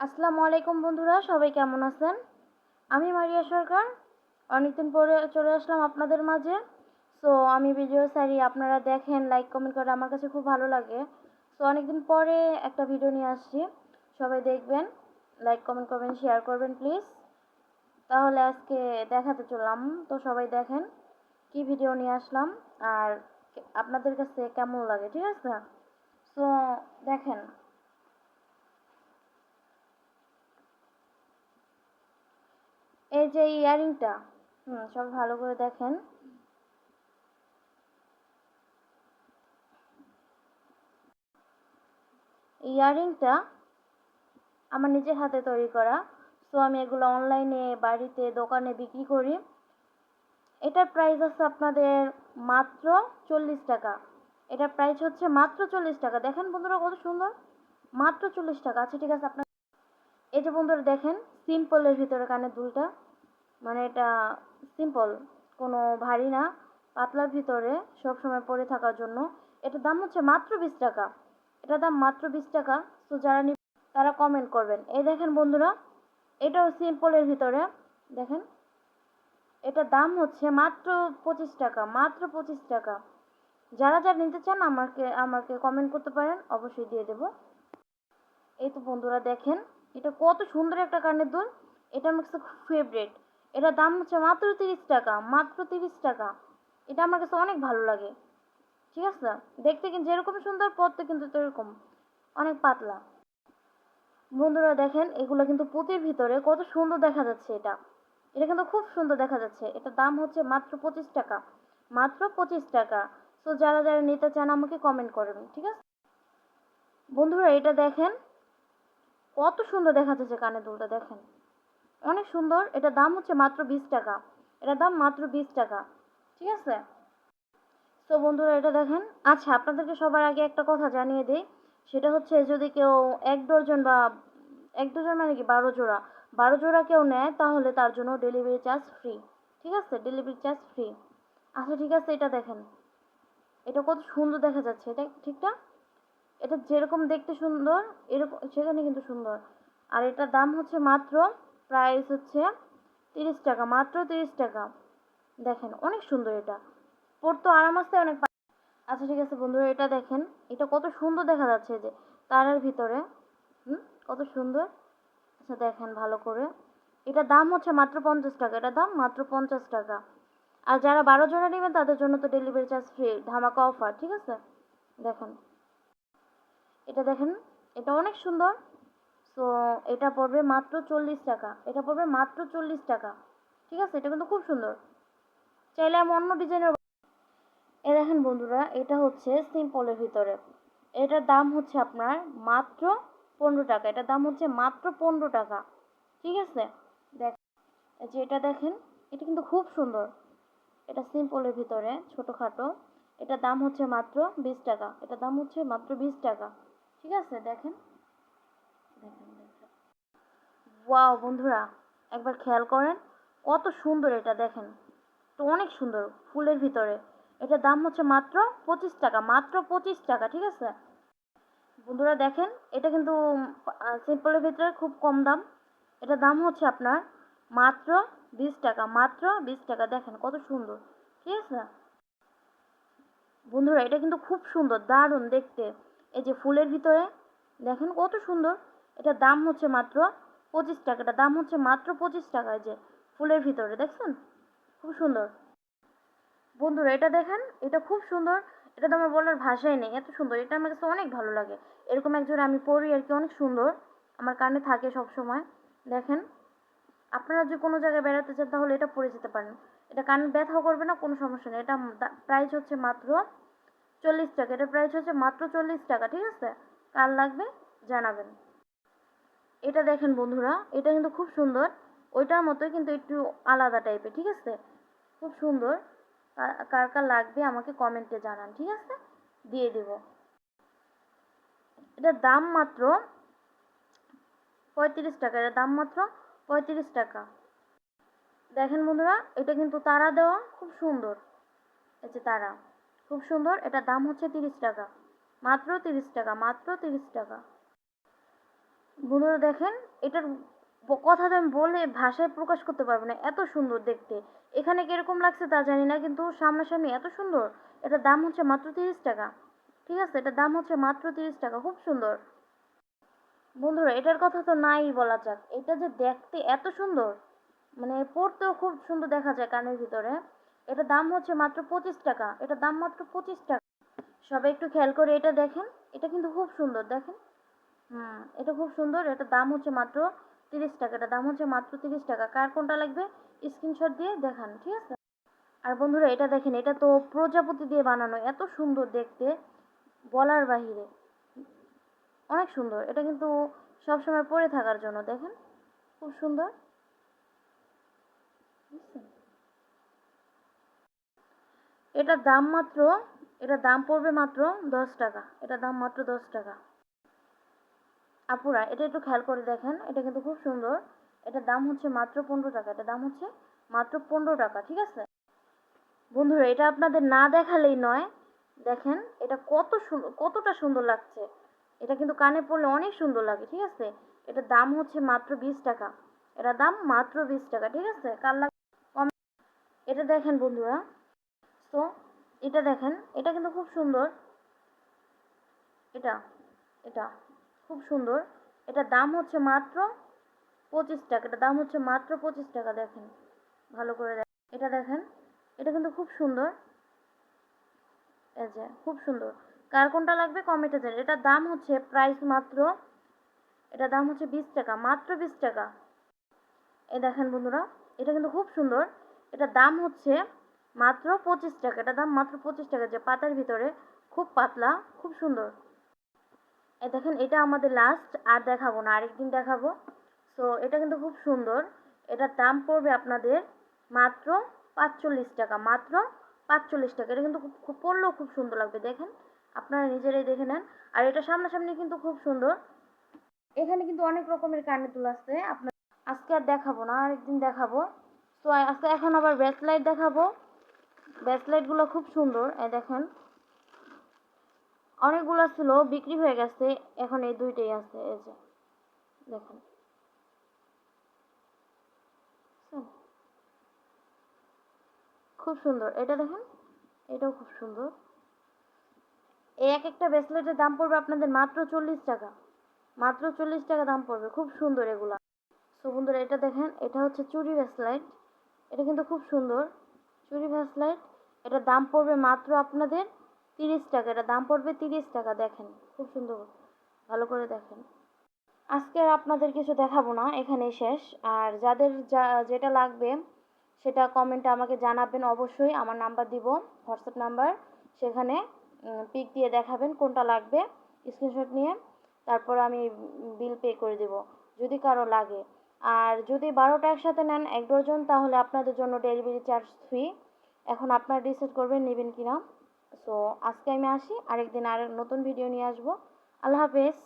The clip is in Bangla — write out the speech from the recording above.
আসসালামু আলাইকুম বন্ধুরা, সবাই কেমন আছেন? আমি মারিয়া সরকার। অনেকদিন পরে চলে আসলাম আপনাদের মাঝে। সো আমি ভিডিও সারি, আপনারা দেখেন লাইক কমেন্ট করে আমার কাছে খুব ভালো লাগে। সো অনেকদিন পরে একটা ভিডিও নিয়ে আসছি। সবাই দেখবেন লাইক কমেন্ট করবেন শেয়ার করবেন প্লিজ তাহলে আজকে দেখাতে চললাম। তো সবাই দেখেন, কি ভিডিও নিয়ে আসলাম আর আপনাদের কাছে কেমন লাগে, ঠিক আছে? সো দেখেন এই যে ইয়ারিংটা, হুম, সব ভালো করে দেখেন। ইয়ারিংটা আমার নিজের হাতে তৈরি করা সো আমি এগুলো অনলাইনে, বাড়িতে, দোকানে বিক্রি করি। এটার প্রাইস আছে আপনাদের মাত্র চল্লিশ টাকা। এটার প্রাইস হচ্ছে মাত্র চল্লিশ টাকা। দেখেন বন্ধুরা কত সুন্দর? মাত্র চল্লিশ টাকা। আচ্ছা ঠিক আছে আপনার এই যে বন্ধুরা দেখেন সিম্পলের ভিতরে কানের দুলটা। মানে এটা সিম্পল কোনো ভারী না, পাতলার ভিতরে সব সময় পরে থাকার জন্য। এটার দাম হচ্ছে মাত্র বিশ টাকা। এটার দাম মাত্র বিশ টাকা, তো যারা নিবে তারা কমেন্ট করবেন। এই দেখেন বন্ধুরা, এটাও সিম্পলের ভিতরে। দেখেন, এটার দাম হচ্ছে মাত্র পঁচিশ টাকা, মাত্র পঁচিশ টাকা। যারা যারা নিতে চান আমাকে আমাকে কমেন্ট করতে পারেন, অবশ্যই দিয়ে দেবো। এই তো বন্ধুরা দেখেন, এটা কত সুন্দর একটা কানের দুল। এটা আমার কাছে ফেভারেট এটার দাম হচ্ছে মাত্র তিরিশ টাকা, মাত্র তিরিশ টাকা। এটা আমার কাছে অনেক ভালো লাগে। ঠিক আছে? দেখতে কিন্তু যেরকম সুন্দর, পরতে কিন্তু এরকম অনেক পাতলা। বন্ধুরা দেখেন, এগুলো কিন্তু পুঁতির ভিতরে কত সুন্দর দেখা যাচ্ছে এটা। এটা কিন্তু খুব সুন্দর দেখা যাচ্ছে। এটার দাম হচ্ছে মাত্র পঁচিশ টাকা। মাত্র পঁচিশ টাকা। তো যারা যারা নিতে চান আমাকে কমেন্ট করবেন, ঠিক আছে? বন্ধুরা, এটা দেখেন, কত সুন্দর দেখা যাচ্ছে কানের দুলটা, দেখেন। অনেক সুন্দর। এটার দাম হচ্ছে মাত্র বিশ টাকা। এটার দাম মাত্র বিশ টাকা। ঠিক আছে? তো বন্ধুরা, এটা দেখেন। আচ্ছা আপনাদেরকে সবার আগে একটা কথা জানিয়ে দিই। সেটা হচ্ছে যদি কেউ এক ডজন বা এক ডজন মানে কি? বারো জোড়া। বারো জোড়া কেউ নেয়, তাহলে তার জন্য ডেলিভারি চার্জ ফ্রি ঠিক আছে? ডেলিভারি চার্জ ফ্রি আচ্ছা ঠিক আছে, এটা দেখেন। এটা কত সুন্দর দেখা যাচ্ছে। এটা ঠিকঠাক এটা যেরকম দেখতে সুন্দর, এরকম সেখানে কিন্তু সুন্দর। আর এটার দাম হচ্ছে মাত্র প্রাইস হচ্ছে তিরিশ টাকা, মাত্র তিরিশ টাকা। দেখেন, অনেক সুন্দর এটা। পরতো আরাম আসতে অনেক আচ্ছা ঠিক আছে বন্ধুরা, এটা দেখেন। এটা কত সুন্দর দেখা যাচ্ছে যে তারের ভিতরে। হুম? কত সুন্দর। আচ্ছা দেখেন ভালো করে। এটার দাম হচ্ছে মাত্র পঞ্চাশ টাকা। এটার দাম মাত্র পঞ্চাশ টাকা। আর যারা বারো জনে নেবেন, তাদের জন্য তো ডেলিভারি চার্জ ফ্রি ধামাকা অফার ঠিক আছে? দেখেন। এটা দেখেন, এটা অনেক সুন্দর। সো এটা পড়বে মাত্র চল্লিশ টাকা। এটা পড়বে মাত্র চল্লিশ টাকা। ঠিক আছে? এটা কিন্তু খুব সুন্দর। চাইলে আমি অন্য ডিজাইনের এ দেখেন বন্ধুরা, এটা হচ্ছে সিম্পলের ভিতরে। এটার দাম হচ্ছে আপনার মাত্র পনেরো টাকা। এটার দাম হচ্ছে মাত্র পনেরো টাকা। ঠিক আছে? দেখ যে এটা দেখেন, এটা কিন্তু খুব সুন্দর। এটা সিম্পলের ভিতরে, ছোটোখাটো। এটার দাম হচ্ছে মাত্র বিশ টাকা। এটার দাম হচ্ছে মাত্র বিশ টাকা। ঠিক আছে? দেখেন। দেখেন ওয়াও, বন্ধুরা, একবার খেয়াল করেন, কত সুন্দর এটা দেখেন। তো অনেক সুন্দর ফুলের ভিতরে। এটার দাম হচ্ছে মাত্র পঁচিশ টাকা, মাত্র পঁচিশ টাকা, ঠিক আছে? বন্ধুরা, দেখেন, এটা কিন্তু সিম্পলের ভিতরে খুব কম দাম। এটার দাম হচ্ছে আপনার মাত্র বিশ টাকা, মাত্র বিশ টাকা, দেখেন কত সুন্দর, ঠিক আছে? বন্ধুরা, এটা কিন্তু খুব সুন্দর, দারুণ দেখতে। এই যে ফুলের ভিতরে, দেখেন কত সুন্দর। এটার দাম হচ্ছে মাত্র পঁচিশ টাকা। এটার দাম হচ্ছে মাত্র পঁচিশ টাকা এই যে ফুলের ভিতরে, দেখছেন? খুব সুন্দর। বন্ধুরা, এটা দেখেন, এটা খুব সুন্দর। এটা তো আমার বলার ভাষাই নেই, এত সুন্দর। এটা আমার কাছে অনেক ভালো লাগে। এরকম একজন আমি পরি আর কি, অনেক সুন্দর। আমার কানে থাকে সব সময় দেখেন, আপনারা যদি কোনো জায়গায় বেড়াতে চান, তাহলে এটা পরে যেতে পারেন। এটা কানে ব্যথাও করবে না, কোনো সমস্যা নেই। এটা প্রাইস হচ্ছে মাত্র চল্লিশ টাকা। এটা প্রাইস হচ্ছে মাত্র চল্লিশ টাকা, ঠিক আছে? কার লাগবে, জানাবেন। এটা দেখেন বন্ধুরা, এটা কিন্তু খুব সুন্দর। ওইটার মতোই কিন্তু একটু আলাদা টাইপের ঠিক আছে? খুব সুন্দর। কার কার লাগবে আমাকে কমেন্টে জানান, ঠিক আছে? দিয়ে দেব। এটার দাম মাত্র পঁয়ত্রিশ টাকা, এটার দাম মাত্র পঁয়ত্রিশ টাকা। দেখেন বন্ধুরা, এটা কিন্তু তারা দেওয়া খুব সুন্দর। এই যে তারা, খুব সুন্দর। এটার দাম হচ্ছে তিরিশ টাকা, মাত্র তিরিশ টাকা, মাত্র তিরিশ টাকা। বন্ধুরা দেখেন, এটার কথা তো আমি বলে ভাষায় প্রকাশ করতে পারব না। এত সুন্দর দেখতে। এখানে কীরকম লাগছে তা জানি না, কিন্তু সামনাসামনি এত সুন্দর। এটার দাম হচ্ছে মাত্র তিরিশ টাকা। ঠিক আছে? এটার দাম হচ্ছে মাত্র তিরিশ টাকা। খুব সুন্দর। বন্ধুরা, এটার কথা তো নাই বলা যাক। এটা যে দেখতে এত সুন্দর মানে পরতেও খুব সুন্দর দেখা যায় কানের ভিতরে। এটার দাম হচ্ছে মাত্র পঁচিশ টাকা। এটার দাম মাত্র পঁচিশ টাকা। সবাই একটু খেয়াল করে এটা দেখেন। এটা কিন্তু খুব সুন্দর, দেখেন। হুম এটা খুব সুন্দর। এটার দাম হচ্ছে মাত্র তিরিশ টাকা। এটার দাম হচ্ছে মাত্র তিরিশ টাকা। কার কোনটা লাগবে স্ক্রিনশট দিয়ে দেখান, ঠিক আছে? আর বন্ধুরা, এটা দেখেন, এটা তো প্রজাপতি দিয়ে বানানো। এত সুন্দর দেখতে বলার বাহিরে। অনেক সুন্দর। এটা কিন্তু সবসময় পরে থাকার জন্য, দেখেন? খুব সুন্দর? এটার দাম মাত্র এটার দাম পড়বে মাত্র দশ টাকা। এটার দাম মাত্র দশ টাকা। আপুরা, এটা একটু খেয়াল করে দেখেন, এটা কিন্তু খুব সুন্দর। এটার দাম হচ্ছে মাত্র পনেরো টাকা, এটার দাম হচ্ছে মাত্র পনেরো টাকা, ঠিক আছে? বন্ধুরা, এটা আপনাদের না দেখালেই নয়। দেখেন, এটা কত কতটা সুন্দর লাগছে। এটা কিন্তু কানে পড়লে অনেক সুন্দর লাগে, ঠিক আছে? এটার দাম হচ্ছে মাত্র বিশ টাকা। এটার দাম মাত্র বিশ টাকা, ঠিক আছে? কার লাগ এটা দেখেন বন্ধুরা। তো, এটা দেখেন, এটা কিন্তু খুব সুন্দর। এটা এটা। খুব সুন্দর। এটার দাম হচ্ছে মাত্র পঁচিশ টাকা। এটা দাম হচ্ছে মাত্র পঁচিশ টাকা, দেখেন। ভালো করে দেখেন এটা দেখেন, এটা কিন্তু খুব সুন্দর। যে, খুব সুন্দর। কার কোনটা লাগবে কমেন্টে জানেন এটার দাম হচ্ছে প্রাইস মাত্র, এটার দাম হচ্ছে বিশ টাকা, মাত্র বিশ টাকা। এই দেখেন বন্ধুরা, এটা কিন্তু খুব সুন্দর। এটার দাম হচ্ছে মাত্র পঁচিশ টাকা। এটা দাম মাত্র পঁচিশ টাকা। যে পাতার ভিতরে খুব পাতলা, খুব সুন্দর। দেখেন, এটা আমাদের লাস্ট আর দেখাবো না, আরেকদিন দেখাবো। তো এটা কিন্তু খুব সুন্দর। এটার দাম পড়বে আপনাদের মাত্র পাঁচচল্লিশ টাকা, মাত্র পাঁচচল্লিশ টাকা। এটা কিন্তু খুব পড়লেও খুব সুন্দর লাগবে, দেখেন। আপনারা নিজেরাই দেখে নেন। আর এটা সামনাসামনি কিন্তু খুব সুন্দর। এখানে কিন্তু অনেক রকমের কানের দুল আছে। আপনার, আজকে আর দেখাবো না, আরেকদিন দেখাবো। তো আজকে এখন আবার ব্যাসলাইট দেখাবো। ব্যাসলাইটগুলো খুব সুন্দর দেখেন। অনেকগুলো ছিল, বিক্রি হয়ে গেছে। এখন এই দুইটাই আছে, এই যে। দেখেন। খুব সুন্দর। এটা দেখেন, এটাও খুব সুন্দর। এই এক একটা ব্রেসলেটের দাম পড়বে আপনাদের মাত্র চল্লিশ টাকা। মাত্র চল্লিশ টাকা দাম পড়বে। খুব সুন্দর এগুলা। সো বন্ধুরা, এটা দেখেন, এটা হচ্ছে চুরি ব্রেসলাইট এটা কিন্তু খুব সুন্দর। চুরি ব্রেসলাইট এটার দাম পড়বে মাত্র আপনাদের তিরিশ টাকা, এটা দাম পড়বে তিরিশ টাকা, দেখেন, খুব সুন্দর, ভালো করে দেখেন। আজকে আপনাদের কিছু দেখাবো না, এখানেই শেষ। আর যাদের যা, যেটা লাগবে, সেটা কমেন্টে আমাকে জানাবেন অবশ্যই, আমার নাম্বার দিব হোয়াটসঅ্যাপ নাম্বার, সেখানে পিক দিয়ে দেখাবেন কোনটা লাগবে স্ক্রিনশট নিয়ে, তারপর আমি বিল পে করে দেব, যদি কারও লাগে। আর যদি বারোটা একসাথে নেন, এক ডজন, তাহলে আপনাদের জন্য ডেলিভারি চার্জ ফ্রি এখন আপনারা ডিসাইড করবেন, নেবেন কি না সো আজকে আমি আসি আরেকদিন আর নতুন ভিডিও নিয়ে আসব। আল্লাহ হাফেজ।